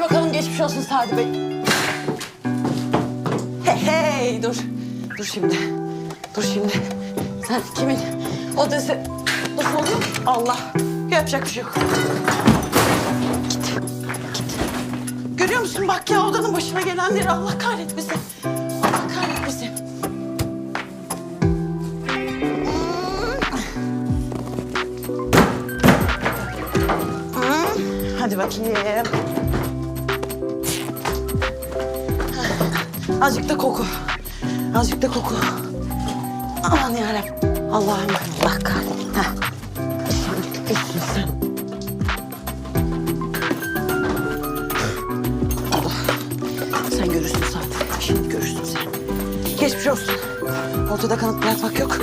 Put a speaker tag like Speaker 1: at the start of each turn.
Speaker 1: Hadi bakalım geçmiş olsun Sadi Bey. Hey hey dur. Dur şimdi. Dur şimdi. Sen kimin odası nasıl oluyor? Allah. Yapacak bir şey yok. Git. Git. Görüyor musun bak ya odanın başına gelenleri Allah kahretmesin. Allah kahretmesin. Hadi bakayım. Azıcık da koku. Azıcık da koku. Aman yarabbim. Allah'ım Allah kahretsin. Heh. Sen. Görürsün zaten. Şimdi görürsün sen. Geçmiş olsun. Ortada kanıt bırakmak yok.